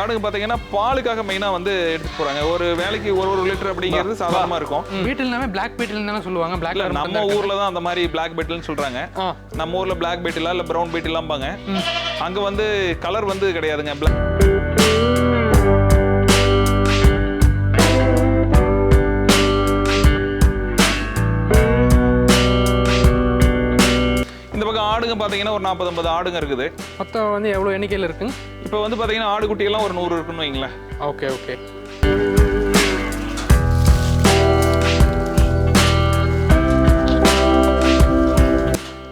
இந்த ஆடுங்க பார்த்தீங்கன்னா பாலுக்காக மெயினாக வந்து எடுத்துட்டு போறாங்க. ஒரு வேலைக்கு ஒரு ஒரு லிட்டர் அப்படிங்கிறது சாதாரணமா இருக்கும். பீட்டில்னாவே பிளாக் பீட்டில் தானே சொல்லுவாங்க? பிளாக் நம்ம ஊர்ல தான் அந்த மாதிரி பிளாக் பெட்டில்னு சொல்றாங்க. ஆ. நம்ம ஊர்ல பிளாக் பெட்டிலா இல்ல ப்ரௌன் பெட்டிலாம்பாங்க அங்க வந்து கலர் வந்து கிடையாதுங்க. பக்கம் ஆடுங்க பார்த்தீங்கன்னா ஒரு நாற்பது ஐம்பது ஆடுங்க இருக்குது. மொத்தம் வந்து எவ்வளோ எண்ணிக்கையில் இருக்குங்க? இப்போ வந்து பார்த்தீங்கன்னா ஆடு குட்டியெல்லாம் ஒரு நூறு இருக்குன்னு வைங்களேன். Okay okay.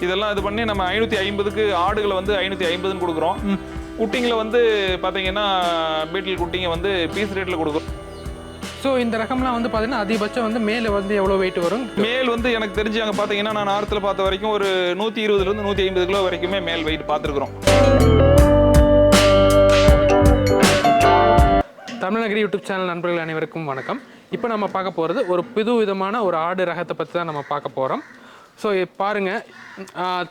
இதெல்லாம் இது பண்ணி நம்ம ஐநூற்றி ஐம்பதுக்கு ஆடுகளை வந்து ஐநூற்றி ஐம்பதுன்னு கொடுக்குறோம். குட்டிங்களை வந்து பார்த்தீங்கன்னா பீட்டில் குட்டிங்க வந்து பீஸ் ரேட்டில் கொடுக்குறோம். ஸோ இந்த ரகம்லாம் வந்து பார்த்தீங்கன்னா அதிகபட்சம் வந்து மேலே வந்து எவ்வளோ வெயிட் வரும்? மேல் வந்து எனக்கு தெரிஞ்சு அங்கே பார்த்தீங்கன்னா நான் ஆரத்தில் பார்த்த வரைக்கும் ஒரு நூற்றி இருபதுலேருந்து நூற்றி ஐம்பது கிலோ வரைக்குமே மேல் வெயிட் பார்த்துருக்குறோம். யூடியூப் சேனல் நண்பர்கள் அனைவருக்கும் வணக்கம். இப்போ நம்ம பார்க்க போகிறது ஒரு புது விதமான ஒரு ஆடு ரகத்தை பற்றி தான் நம்ம பார்க்க போகிறோம் ஸோ பாருங்கள்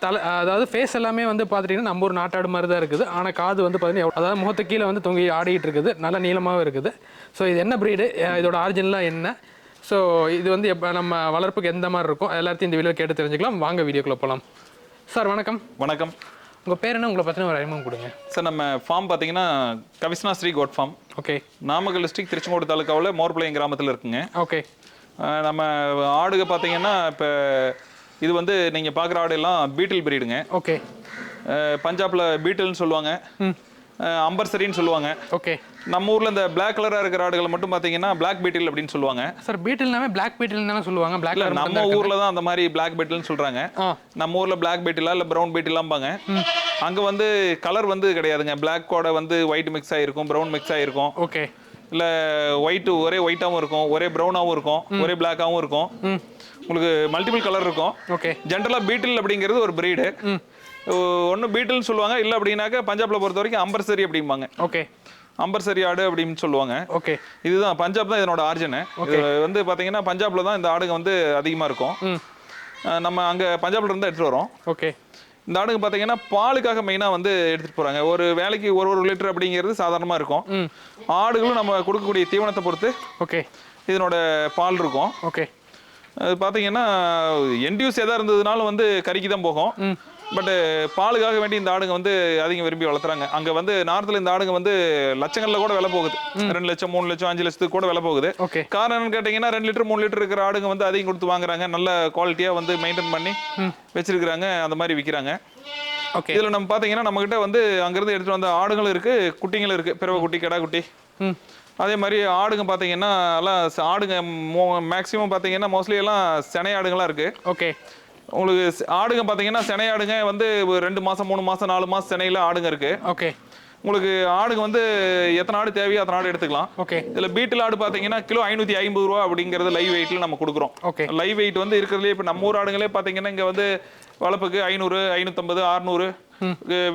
தலை அதாவது ஃபேஸ் எல்லாமே வந்து பார்த்துட்டிங்கன்னா நம்ம ஒரு நாட்டாடு மாதிரி தான் இருக்குது. ஆனால் காது வந்து பார்த்தீங்கன்னா அதாவது முகத்து கீழே வந்து தொங்கி ஆடிட்டு இருக்குது. நல்ல நீளமாகவும் இருக்குது. ஸோ இது என்ன ப்ரீடு இதோட ஆரிஜினலாம் என்ன? ஸோ இது வந்து எப்போ நம்ம வளர்ப்புக்கு எந்த மாதிரி இருக்கும்? எல்லாத்தையும் இந்த வீடியோ கேட்டு தெரிஞ்சுக்கலாம். வாங்க வீடியோக்குள்ளே போகலாம் சார் வணக்கம். வணக்கம். உங்கள் பேர் என்ன? உங்களை பற்றின ஒரு அறிமுகம் கொடுங்க. சார் நம்ம ஃபார்ம் பார்த்தீங்கன்னா கவிஸ்னா Shri code form okay Namakkal district Tiruchengode தாலுக்காவில் மோர்பிளையம் கிராமத்தில் இருக்குங்க. ஓகே நம்ம ஆடுக பார்த்தீங்கன்னா இப்போ இது வந்து நீங்கள் பார்க்குற ஆடு எல்லாம் பீட்டில் பிரீடுங்க ஓகே பஞ்சாப்ல பீட்டில்னு சொல்லுவாங்க. அம்பர்சரின்னு சொல்லுவாங்க. ஓகே நம்ம ஊர்ல இந்த Black கலரா இருக்கிற ஆடுகளை மட்டும் பாத்தீங்கன்னா Black பீட்டில் அப்படின்னு சொல்லுவாங்க. சார் பீட்டில்னாவே பிளாக் பீட்டில் தானே சொல்லுவாங்க? பிளாக் நம்ம ஊர்ல தான் அந்த மாதிரி Black பீட்டில்னு சொல்றாங்க. நம்ம ஊர்ல Black பீட்டிலா இல்ல ப்ரௌன் பீட்டிலாம்பாங்க அங்க வந்து கலர் வந்து கிடையாதுங்க. Black கோட வந்து ஒயிட் மிக்ஸ் ஆயிருக்கும் ப்ரௌன் மிக்ஸ் ஆயிருக்கும். ஓகே இல்ல ஒயிட் ஒரே ஒயிட்டாவும் இருக்கும் ஒரே ப்ரௌனாவும் இருக்கும் ஒரே பிளாக்காவும் இருக்கும். உங்களுக்கு மல்டிபிள் கலர் இருக்கும். ஓகே ஜென்ரலா பீட்டில் அப்படிங்கிறது ஒரு பிரீடு ஒன்று பீட்டில்னு சொல்லுவாங்க இல்லை அப்படின்னாக்க பஞ்சாப்ல பொறுத்த வரைக்கும் அம்பர்சரி அப்படிம்பாங்க. ஓகே அம்பர்சரி ஆடு அப்படின்னு சொல்லுவாங்க. ஓகே இதுதான் பஞ்சாப் தான் இதனோட ஆர்ஜின் இது வந்து பாத்தீங்கன்னா பஞ்சாப்ல தான் இந்த ஆடுங்க வந்து அதிகமா இருக்கும். நம்ம அங்க பஞ்சாப்ல இருந்து எடுத்துட்டு வரோம். ஓகே இந்த ஆடுங்க பாத்தீங்கன்னா பாலுக்காக மெயினா வந்து எடுத்துட்டு போறாங்க. ஒரு வேலைக்கு ஒரு ஒரு லிட்டர் அப்படிங்கிறது சாதாரணமா இருக்கும். ஆடுகளும் நம்ம கொடுக்கக்கூடிய தீவனத்தை பொறுத்து ஓகே. இதனோட பால் இருக்கும். ஓகே. பார்த்தீங்கன்னா என்டியூஸ் எதாக இருந்ததுனாலும் வந்து கறிக்கு தான் போகும். பட் பாலுக்காக வேண்டி இந்த ஆடுங்க வந்து அதிகம் விரும்பி வளர்த்துறாங்க. அங்கே வந்து நார்த்தில் இந்த ஆடுங்க வந்து லட்சங்களில் கூட விலை போகுது. ரெண்டு லட்சம் மூணு லட்சம் அஞ்சு லட்சத்துக்கு கூட விலை போகுது. ஓகே. காரணம் கேட்டிங்கன்னா ரெண்டு லிட்டர் மூணு லிட்டர் இருக்கிற ஆடுங்க வந்து அதிகம் கொடுத்து வாங்குறாங்க. நல்ல குவாலிட்டியாக வந்து மெயின்டைன் பண்ணி வச்சிருக்கிறாங்க. அந்த மாதிரி விற்கிறாங்க. இதில் நம்ம பார்த்தீங்கன்னா நம்மக்கிட்ட வந்து அங்கேருந்து எடுத்துகிட்டு வந்த ஆடுகளும் இருக்குது குட்டிங்களும் இருக்குது பிறவை குட்டி கிடா குட்டி. ம். அதே மாதிரி ஆடுங்க பார்த்தீங்கன்னா எல்லாம் ஆடுங்க மேக்ஸிமம் பார்த்தீங்கன்னா மோஸ்ட்லி எல்லாம் சினை ஆடுங்களாம் இருக்குது ஓகே உங்களுக்கு ஆடுங்க பார்த்தீங்கன்னா சினை ஆடுங்க வந்து ரெண்டு மாதம் மூணு மாதம் நாலு மாதம் சினையில் ஆடுங்க இருக்குது ஓகே உங்களுக்கு ஆடுங்க வந்து எத்தனை ஆடு தேவையோ அத்தனை ஆடு எடுத்துக்கலாம். ஓகே. இதில் பீட்டில் ஆடு பார்த்தீங்கன்னா கிலோ ஐநூற்றி ஐம்பது ரூபா அப்படிங்கிறது லைவ் வெயிட்டில் நம்ம கொடுக்குறோம். ஓகே. லைவ் வெயிட் வந்து இருக்கிறதுலே இப்போ நம்ம ஊர் ஆடுங்களே பார்த்தீங்கன்னா இங்கே வந்து வளர்ப்புக்கு ஐநூறு ஐநூற்றம்பது அறுநூறு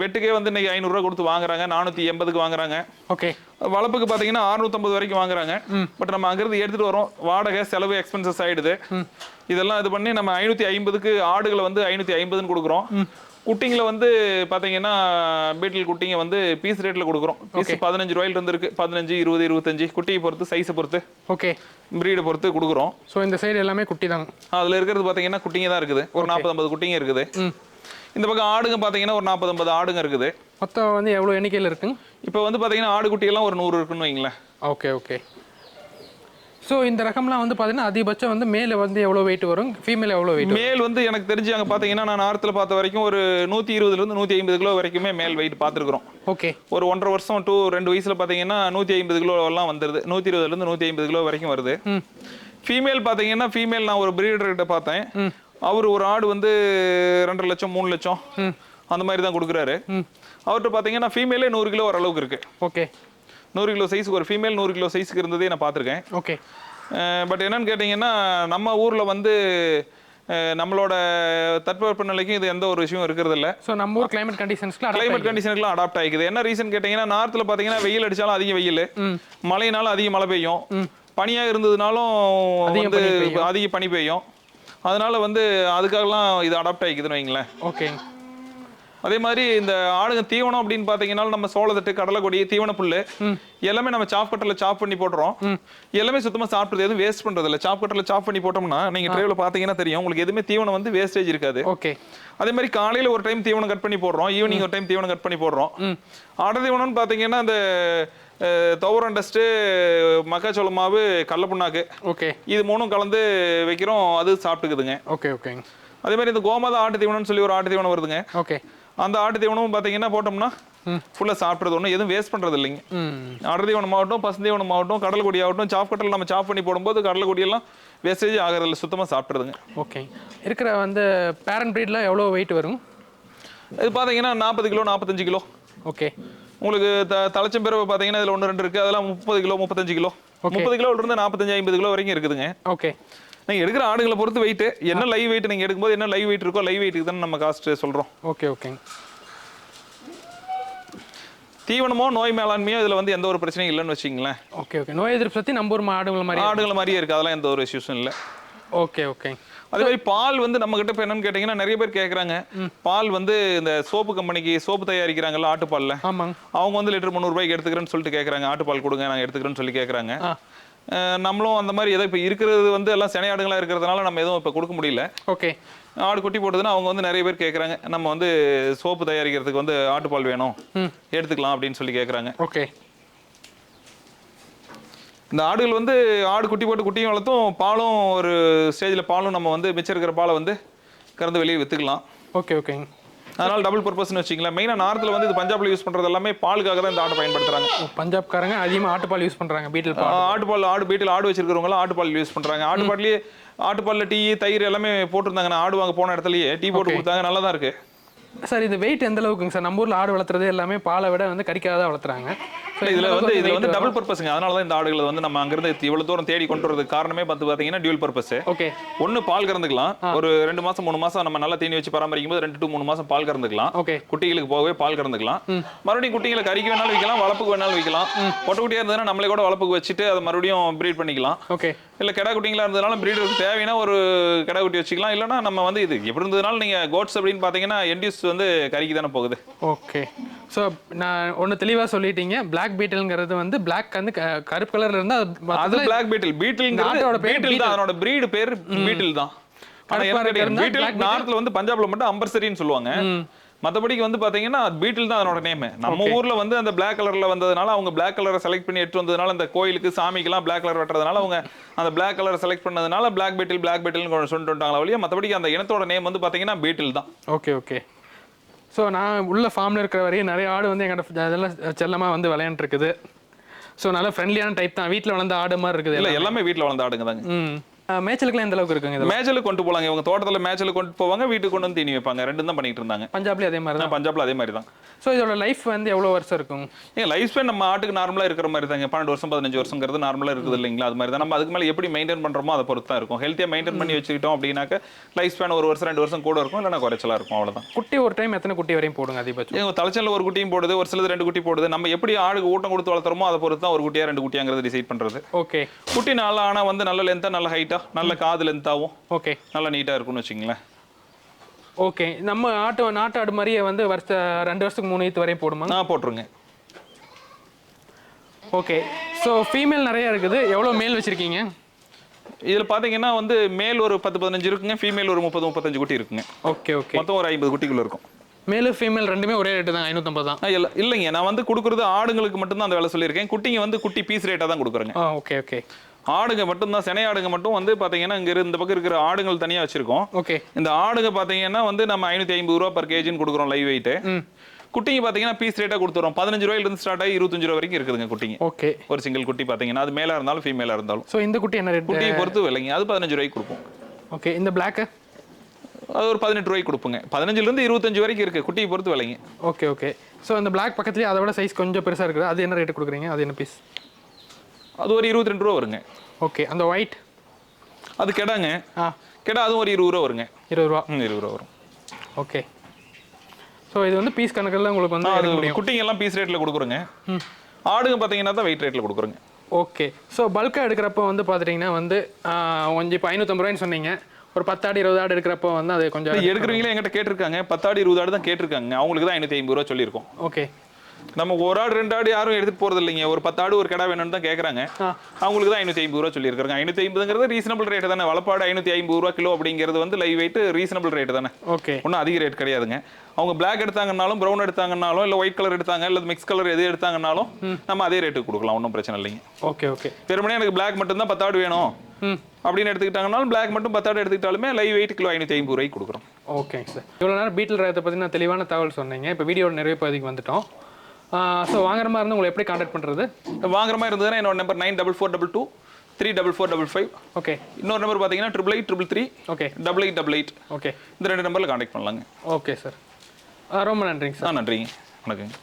வெட்டுக்கே வந்து இன்னைக்கு ஐநூறுரூவா கொடுத்து வாங்குறாங்க. நானூற்றி எண்பதுக்கு வாங்குறாங்க. ஓகே. வளர்ப்புக்கு பார்த்தீங்கன்னா 650 வரைக்கும் வாங்குறாங்க. பட் நம்ம அங்கிருந்து எடுத்துட்டு வரோம். வாடகை செலவு எக்ஸ்பென்சஸ் ஆயிடுது. இதெல்லாம் இது பண்ணி நம்ம ஐநூற்றி ஐம்பதுக்கு ஆடுகளை வந்து ஐநூற்றி ஐம்பதுன்னு கொடுக்குறோம். குட்டிங்களை வந்து பார்த்தீங்கன்னா பீட்டில் குட்டிங்க வந்து பீஸ் ரேட்டில் கொடுக்குறோம். பீஸ் பதினஞ்சு ரூபாயில இருந்து இருக்கு. பதினஞ்சு இருபது இருபத்தஞ்சு. குட்டியை பொறுத்து சைஸை பொறுத்து ஓகே. ப்ரீடை பொறுத்து கொடுக்குறோம். ஸோ இந்த சைடு எல்லாமே குட்டி தாங்க அதில் இருக்கிறது பார்த்தீங்கன்னா குட்டிங்க தான் இருக்குது. ஒரு நாற்பது ஐம்பது குட்டிங்க இருக்குது. இந்த பக்கம் ஆடுங்க பார்த்தீங்கன்னா ஒரு நாற்பது ஐம்பது ஆடுங்க இருக்குது. மொத்தம் வந்து எவ்வளோ எண்ணிக்கையில் இருக்குங்க? இப்போ வந்து பார்த்தீங்கன்னா ஆடு குட்டியெல்லாம் ஒரு நூறு இருக்குன்னு வைங்களேன். Okay okay. ஸோ இந்த ரகம்லாம் வந்து பார்த்தீங்கன்னா அதிகபட்சம் வந்து மேலே வந்து எவ்வளோ வெயிட் வரும்? ஃபீமேல் எவ்வளோ வெயிட் மேல் வந்து எனக்கு தெரிஞ்சு அங்க பாத்தீங்கன்னா நான் ஆரத்துல பார்த்த வரைக்கும் ஒரு நூத்தி இருபதுல இருந்து நூத்தி ஐம்பது கிலோ வரைக்குமே மேல் வெயிட் பார்த்துருக்குறோம். ஓகே. ஒரு ஒன்றரை வருஷம் டூ ரெண்டு வயசுல பாத்தீங்கன்னா நூத்தி ஐம்பது கிலோ எல்லாம் வந்துருது. நூத்தி இருபதுல இருந்து நூத்தி ஐம்பது கிலோ வரைக்கும் வருது. ஃபீமேல் பாத்தீங்கன்னா ஃபீமேல் நான் ஒரு பிரீடர் கிட்ட பார்த்தேன். அவர் ஒரு ஆடு வந்து ரெண்டரை லட்சம் மூணு லட்சம் அந்த மாதிரி தான் கொடுக்குறாரு. அவர்கிட்ட பாத்தீங்கன்னா ஃபீமேலே நூறு கிலோ வர அளவுக்கு இருக்கு. ஓகே. நூறு கிலோ சைஸுக்கு ஒரு ஃபீமேல் நூறு கிலோ சைஸுக்கு இருந்ததே நான் பார்த்துருக்கேன் ஓகே. பட் என்னன்னு கேட்டிங்கன்னா நம்ம ஊரில் வந்து நம்மளோட தட்பவெப்ப நிலைக்கும் இது எந்த ஒரு விஷயம் இருக்கிறது இல்ல ஸோ நம்ம ஊர் கிளைமேட் கண்டிஷன்ஸ்க்கு கிளைமேட் கண்டிஷனுக்குலாம் அடாப்ட் ஆகிக்குது என்ன ரீசன் கேட்டிங்கன்னா நார்த்தில் பார்த்தீங்கன்னா வெயில் அடிச்சாலும் அதிக வெயில். மழைனாலும் அதிக மழை பெய்யும். பனியாக இருந்ததுனாலும் வந்து. அதிக பனி பெய்யும். அதனால வந்து அதுக்காகலாம் இது அடாப்ட் ஆகிக்குதுன்னு வைங்களேன். ஓகேங்க அதே மாதிரி இந்த ஆடுங்க தீவனம் அப்படின்னு பாத்தீங்கன்னா நம்ம சோளத்தட்டு கடலைக்கொடி தீவன புல்லு எல்லாமே நம்ம சாப் கட்டர்ல சாப் பண்ணி போடுறோம் எல்லாமே சுத்தமா சாப்பிடுறது எதுவும் வேஸ்ட் பண்றது இல்ல சாப் கட்டர்ல சாப் பண்ணி போட்டோம்னா நீங்க ட்ரைவ்ல பாத்தீங்கன்னா தெரியும். உங்களுக்கு எதுவுமே தீவனம் வந்து வேஸ்டேஜ் இருக்காது. ஓகே. அதே மாதிரி காலையில ஒரு டைம் தீவனம் கட் பண்ணி போடுறோம். ஈவினிங் ஒரு டைம் தீவனம் கட் பண்ணி போடுறோம். ஆடு தீவனம்னு பாத்தீங்கன்னா அந்த துவரம் டஸ்ட்டு மக்காச்சோள மாவு கடல புண்ணாக்கு ஓகே. இது மூணும் கலந்து வைக்கிறோம். அது சாப்பிட்டுக்குதுங்க. ஓகே ஓகேங்க. அதே மாதிரி இந்த கோமாதா ஆட்டு தீவனம்னு சொல்லி ஒரு ஆட்டு தீவனம் வருதுங்க. ஓகே. அந்த ஆட்டு தீவனமும் பார்த்தீங்கன்னா போட்டோம்னா ஃபுல்லாக சாப்பிட்றது ஒன்றும் எதுவும் வேஸ்ட் பண்ணுறது இல்லைங்க. ம். ஆடு தீவனம் ஆகட்டும் பசு தீவனம் ஆகட்டும் கடல் கொடி ஆகட்டும் சாப் கட்டல் நம்ம சாப் பண்ணி போடும்போது கடல் கொடியெல்லாம் வேஸ்டேஜ் ஆகிறதில்ல சுத்தமாக சாப்பிட்றதுங்க ஓகே. இருக்கிற வந்து பேரண்ட் ப்ரீட்ல எவ்வளோ வெயிட் வரும்? இது பார்த்தீங்கன்னா நாற்பது கிலோ நாற்பத்தஞ்சு கிலோ. ஓகே. உங்களுக்கு த தலைச்சம் பிறவை பார்த்தீங்கன்னா இதில் ஒன்று ரெண்டு இருக்குது அதெல்லாம் முப்பது கிலோ முப்பத்தஞ்சு கிலோ. முப்பது கிலோ இருந்து நாற்பத்தஞ்சு ஐம்பது கிலோ வரைக்கும் இருக்குதுங்க. ஓகே. நீங்கள் எடுக்கிற ஆடுகளை பொறுத்து வெயிட் என்ன லைவ் வெயிட் நீங்கள் எடுக்கும்போது என்ன லைவ் வெயிட் இருக்கோ லைவ் வெயிட்டுக்கு தானே நம்ம காஸ்ட் சொல்கிறோம் ஓகே ஓகேங்க தீவனமோ நோய் மேலாண்மையோ இதில் வந்து எந்த ஒரு பிரச்சனையும் இல்லைன்னு வச்சிங்களேன் ஓகே ஓகே நோய் எதிர்ப்பு சக்தி நம்ம ஊர் மாடுகள் மாதிரி ஆடுகளை மாதிரியே இருக்குது அதெல்லாம் எந்த ஒரு இஷ்யூஸும் இல்லை. ஓகே ஓகே அதே மாதிரி பால் வந்து நம்ம கிட்ட இப்போ என்னன்னு கேட்டிங்கன்னா நிறைய பேர் கேட்குறாங்க பால் வந்து இந்த சோப்பு கம்பெனிக்கு சோப்பு தயாரிக்கிறாங்கல்ல ஆட்டுப்பால்ல. ஆமாங்க. அவங்க வந்து லிட்டர் முந்நூறுபாய்க்கு எடுத்துக்கிறேன்னு சொல்லிட்டு கேட்குறாங்க ஆட்டுப்பால் கொடுங்க நாங்கள் எடுத்துக்கிறேன்னு சொல்லி கேட்குறாங்க நம்மளும் அந்த மாதிரி எதோ இப்போ இருக்கிறது வந்து எல்லாம் சினை ஆடுங்களா இருக்கிறதுனால நம்ம எதுவும் இப்போ கொடுக்க முடியல. ஓகே. ஆடு குட்டி போட்டதுன்னா அவங்க வந்து நிறைய பேர் கேட்குறாங்க நம்ம வந்து சோப்பு தயாரிக்கிறதுக்கு வந்து ஆட்டுப்பால் வேணும் ம். எடுத்துக்கலாம் அப்படின்னு சொல்லி கேட்குறாங்க ஓகே. இந்த ஆடுகள் வந்து ஆடு குட்டி போட்டு குட்டியும் வளர்த்தும் பாலும் ஒரு ஸ்டேஜில் பாலும் நம்ம வந்து மிச்சம் இருக்கிற பாலை வந்து கறந்து வெளியே விற்றுக்கலாம் ஓகே ஓகேங்க. அதனால டபுள் பர்பஸ்னு வச்சுக்கலாம் மெயினாக நார்த்தில் வந்து இது பஞ்சாப்ல யூஸ் பண்ணுறது எல்லாமே பாலுக்காக தான் இந்த ஆட்டை பயன்படுத்துறாங்க. ஓ, பஞ்சாப்காரங்க அதிகமாக ஆட்டுப்பால் யூஸ் பண்ணுறாங்க பீட்டில் பால். ஆட்டுப்பால் ஆடு வீட்டில் ஆடு வச்சிருக்கிறவங்களாம் ஆட்டுப்பால் யூஸ் பண்ணுறாங்க ஆட்டுப்பால்லேயே ஆட்டுப்பாலில் டீ தயிர் எல்லாமே போட்டிருந்தாங்க நான் ஆடு வாங்க போன இடத்துலயே டீ போட்டு கொடுத்தாங்க நல்லா தான் இருக்கு. சார் இது வெயிட் எந்த அளவுக்குங்க சார் நம்ம ஊரில் ஆடு வளர்த்துறது எல்லாமே பாலை விட வந்து கறிக்காக தான் வளர்த்துறாங்க. இதுல வந்து இதுல வந்து டபுள் பர்பஸ்ங்க அதனால தான் இந்த ஆடுகளை வந்து நம்ம அங்கிருந்து இவ்வளவு தூரம் தேடி கொண்டு வரதுக்கு காரணமே பார்த்து பார்த்தீங்கன்னா டியூல் பர்பஸ் ஓகே ஒன்னு பால் கறந்துக்கலாம். ஒரு ரெண்டு மாசம் மூணு மாசம் நம்ம நல்லா தீனி வச்சு பராமரிக்கும் போது ரெண்டு டு மூணு மாசம் பால் கறந்துக்கலாம். ஓகே குட்டிகளுக்கு போகவே பால் கறந்துக்கலாம். மறுபடியும் குட்டிகளை கறிக்கு வேணாலும் வைக்கலாம் வளர்ப்புக்கு வேணாலும் வைக்கலாம் பொட்டை குட்டியா இருந்ததுன்னா நம்மளே கூட வளர்ப்புக்கு வச்சுட்டு அதை மறுபடியும் ப்ரீட் பண்ணிக்கலாம். ஓகே இல்ல கிடா குட்டிங்களா இருந்ததுனால ப்ரீடருக்கு தேவைன்னா ஒரு கிடா குட்டி வச்சுக்கலாம். இல்லைன்னா நம்ம வந்து இது எப்படி இருந்ததுனால நீங்க கோட்ஸ் அப்படின்னு பாத்தீங்கன்னா எண்டியூஸ் வந்து கறிக்கு தானே போகுது. ஓகே ஸோ நான் ஒன்று தெளிவாக சொல்லிட்டீங்க. பிளாக் பீட்டில்ங்கிறது வந்து பிளாக் வந்து கருப்பு கலர்ல இருந்தால் அது பிளாக் பீட்டில் பீட்டில் பேர் பீட்டில் தான். அதனோட பிரீடு பேர் பீட்டில் தான். பீட்டில். நார்த்ல வந்து பஞ்சாப்ல மட்டும் அம்பர்சரின்னு சொல்லுவாங்க. மத்தபடிக்கு வந்து பாத்தீங்கன்னா பீட்டில் தான் அதனோட நேம் நம்ம ஊர்ல வந்து அந்த Black கலர்ல வந்ததுனால அவங்க Black கலரை செலக்ட் பண்ணி எடுத்து வந்ததுனால அந்த கோயிலுக்கு சாமிக்கெல்லாம் Black கலர் வெட்டுறதுனால அவங்க அந்த Black கலரை செலக்ட் பண்ணதுனால Black பீட்டில் Black பீட்டில்னு சொல்லிட்டு வந்துட்டாங்களா வழியா மத்தபடிக்கு அந்த இனத்தோட நேம் வந்து பாத்தீங்கன்னா பீட்டில் தான். ஓகே ஓகே ஸோ நான் உள்ள ஃபார்மில் இருக்கிற வரையும் நிறைய ஆடு வந்து எங்கிட்ட அதெல்லாம் செல்லமாக வந்து விளையாண்டுருக்குது. ஸோ நல்ல ஃப்ரெண்ட்லியான டைப் தான். வீட்டில் வளர்ந்த ஆடு மாதிரி இருக்குது இல்ல எல்லாமே. வீட்ல வளர்ந்த ஆடுங்க தாங்க. மேய்ச்சலுக்குலாம் எந்த அளவுக்கு இருக்குங்க இது மேய்ச்சலுக்கு கொண்டு போலாங்க. இவங்க தோட்டத்துல மேய்ச்சலுக்கு கொண்டு போவாங்க வீட்டுக்கு கொண்டு வந்து தீனி வைப்பாங்க. ரெண்டும் தான் பண்ணிட்டு இருந்தாங்க. பஞ்சாப்லேயும் அதே மாதிரி தான். பஞ்சாப்ல அதே மாதிரி தான். ஸோ இதோட லைஃப் வந்து எவ்வளோ வருஷம் இருக்கும்? ஏங்க லைஃப் ஸ்பேன் நம்ம ஆட்டுக்கு நார்மலா இருக்கிற மாதிரி தாங்க. பன்னெண்டு வருஷம் பதினஞ்சு வருஷங்கிறது நார்மலா இருக்குது இல்லைங்களா? அது மாதிரி தான். நம்ம அதுக்கு மேல எப்படி மெயின்டைன் பண்றோமோ அதை பொறுத்து தான் இருக்கும். ஹெல்த்தியா மெயின்டைன் பண்ணி வச்சுக்கிட்டோம் அப்படின்னாக்க லைஃப் ஸ்பேன் ஒரு வருஷம் ரெண்டு வருஷம் கூட இருக்கும். இல்லைன்னா குறைச்சலா இருக்கும். அவ்வளவுதான். குட்டி ஒரு டைம் எத்தனை குட்டி வரையும் போடுங்க அதிகபட்சம்? எங்க தலைச்சல்ல ஒரு குட்டியும் போடுது ஒரு சிலது ரெண்டு குட்டி போடுது. நம்ம எப்படி ஆடுக்கு ஊட்டம் கொடுத்து வளர்த்துறோமோ அதை பொறுத்து தான் ஒரு குட்டியா ரெண்டு குட்டியாங்கிறது டிசைட் பண்றது. ஓகே குட்டி நல்லா ஆனா வந்து நல்ல லென்த்தா நல்ல ஹைட்டா நல்ல காது லென்த்தாவும் ஓகே நல்ல நீட்டா இருக்கும்னு வச்சுங்களேன் ஓகே நம்ம ஆட்டு நாட்டு ஆடு மாதிரியே வந்து வருஷ ரெண்டு வருஷத்துக்கு மூணு ஈத்து வரையும் போடுமா? நான் போட்டுருங்க. ஓகே ஸோ ஃபீமேல் நிறைய இருக்குது. எவ்வளோ மேல் வச்சிருக்கீங்க? இதுல பாத்தீங்கன்னா வந்து மேல் ஒரு பத்து பதினஞ்சு இருக்குங்க ஃபீமேல் ஒரு முப்பது முப்பத்தஞ்சு குட்டி இருக்குங்க. Okay okay. மொத்தம் ஒரு ஐம்பது குட்டிக்குள்ள இருக்கும். மேலு ஃபீமேல் ரெண்டுமே ஒரே ரேட்டு தான் ஐநூற்றம்பது தான். இல்ல இல்லைங்க. நான் வந்து கொடுக்குறது ஆடுங்களுக்கு மட்டும்தான் அந்த வேலை சொல்லியிருக்கேன். குட்டிங்க வந்து குட்டி பீஸ் ரேட்டாக தான் கொடுக்குறேங்க. Okay okay. ஆடுங்க மட்டும்தான் சினை ஆடுங்க மட்டும் வந்து பார்த்தீங்கன்னா இங்கே இந்த பக்கம் இருக்கிற ஆடுங்கள் தனியாக வச்சிருக்கோம். ஓகே. இந்த ஆடுங்க பார்த்தீங்கன்னா வந்து நம்ம ஐநூற்றி ஐம்பது ரூபா பர் கேஜின்னு கொடுக்குறோம் லைவ் வெயிட்டு குட்டிங்க பார்த்தீங்கன்னா பீஸ் ரேட்டாக கொடுத்துறோம். பதினஞ்சு ரூபாயிலிருந்து ஸ்டார்ட் ஆகி இருபத்தஞ்சு ரூபா வரைக்கும் இருக்குதுங்க குட்டிங்க. ஓகே. ஒரு சிங்கிள் குட்டி பார்த்தீங்கன்னா அது மேலே இருந்தாலும் ஃபீமேலாக இருந்தாலும். ஸோ இந்த குட்டி என்ன ரேட் குட்டியை பொறுத்து விலைங்க. அது பதினஞ்சு ரூபாய்க்கு கொடுப்போம். ஓகே இந்த பிளாக்கு அது ஒரு பதினெட்டு ரூபாய்க்கு கொடுப்போங்க. பதினஞ்சுலேருந்து இருபத்தஞ்சு வரைக்கும் இருக்குது குட்டியை பொறுத்து விலைங்க. Okay okay. ஸோ இந்த பிளாக் பக்கத்துலேயே அதை விட சைஸ் கொஞ்சம் பெருசாக இருக்குது. அது என்ன ரேட்டு கொடுக்குறீங்க? அது என்ன பீஸ் அது ஒரு இருபத்தி ரெண்டு ரூபா வருங்க. ஓகே அந்த ஒயிட் அது கெடாங்க. ஆ. கெடா அதுவும் ஒரு இருபது ரூபா வருங்க. இருபது ரூபா. ம் இருபது ரூபா வரும். ஓகே ஸோ இது வந்து பீஸ் கணக்கில் உங்களுக்கு வந்து அது எடுக்க முடியும். குட்டிங்க எல்லாம் பீஸ் ரேட்ல கொடுக்குறோங்க. ஆடுங்க பார்த்தீங்கன்னா தான் வெயிட் ரேட்ல கொடுக்குறோங்க. ஓகே ஸோ பல்காக எடுக்கிறப்ப வந்து பார்த்துட்டிங்கன்னா வந்து கொஞ்சம் இப்போ ஐநூற்றம்பது ரூபாய்னு சொன்னீங்க. ஒரு பத்து ஆடு இருபது ஆடு எடுக்கிறப்போ வந்து அது கொஞ்சம் எடுக்கிறவங்களே எங்கிட்ட கேட்டிருக்காங்க. பத்தாடு இருபது ஆடு தான் கேட்டிருக்காங்க. அவங்களுக்கு தான் ஐநூற்றி ஐம்பது ரூபா சொல்லியிருக்கோம். ஓகே நம்ம ஒரு ஆடு ரெண்டு ஆடு யாரும் எடுத்துட்டு போறது இல்லைங்க. ஒரு பத்து ஆடு ஒரு கடை வேணும்னு தான் கேட்குறாங்க. அவங்களுக்கு தான் ஐநூற்றி ஐம்பது ரூபா சொல்லியிருக்காங்க. ஐநூற்றி ஐம்பதுங்கிறது ரீசனபிள் ரேட் தானே. வளப்பாடு ஐநூற்றி ஐம்பது ரூபா கிலோ அப்படிங்கிறது வந்து லைவ் வெயிட் ரீசனபிள் ரேட் தானே. ஓகே. ஒன்றும் அதிக ரேட் கிடையாதுங்க. அவங்க பிளாக் எடுத்தாங்கன்னாலும் ப்ரௌன் எடுத்தாங்கன்னாலும் இல்லை ஒயிட் கலர் எடுத்தாங்க இல்லை மிக்ஸ் கலர் எது எடுத்தாங்கன்னாலும் நம்ம அதே ரேட்டுக்கு கொடுக்கலாம். ஒன்றும் பிரச்சனை இல்லைங்க. Okay okay. வெறுமனே எனக்கு பிளாக் மட்டும்தான் பத்தாடு வேணும் அப்படின்னு எடுத்துக்கிட்டாங்கனாலும் பிளாக் மட்டும் பத்தாடு எடுத்துக்கிட்டாலுமே லைவ் வெயிட் கிலோ ஐநூற்றி ஐம்பது ரூபாய்க்கு கொடுக்குறோம். ஓகேங்க சார். இவ்வளோ நேரம் பீட்டில் ரகத்தை பற்றி நான் தெளிவான தகவல் சொன்னீங்க. இப்போ வீடியோட நிறைய பகுதிக்கு வந்துட்டோம். ஸோ வாங்குற மாதிரி இருந்து உங்களை எப்படி காண்டாக்ட் பண்ணுறது வாங்குற மாதிரி இருந்ததுன்னா என்னோட number nine double four double two three double four double five. Okay இன்னொரு நம்பர் பார்த்தீங்கன்னா triple eight triple three okay double eight double eight. Okay இந்த ரெண்டு நம்பரில் காண்டாக்ட் பண்ணலாங்க. ஓகே சார் ரொம்ப நன்றிங்க சார் நன்றிங்க. வணக்கங்க.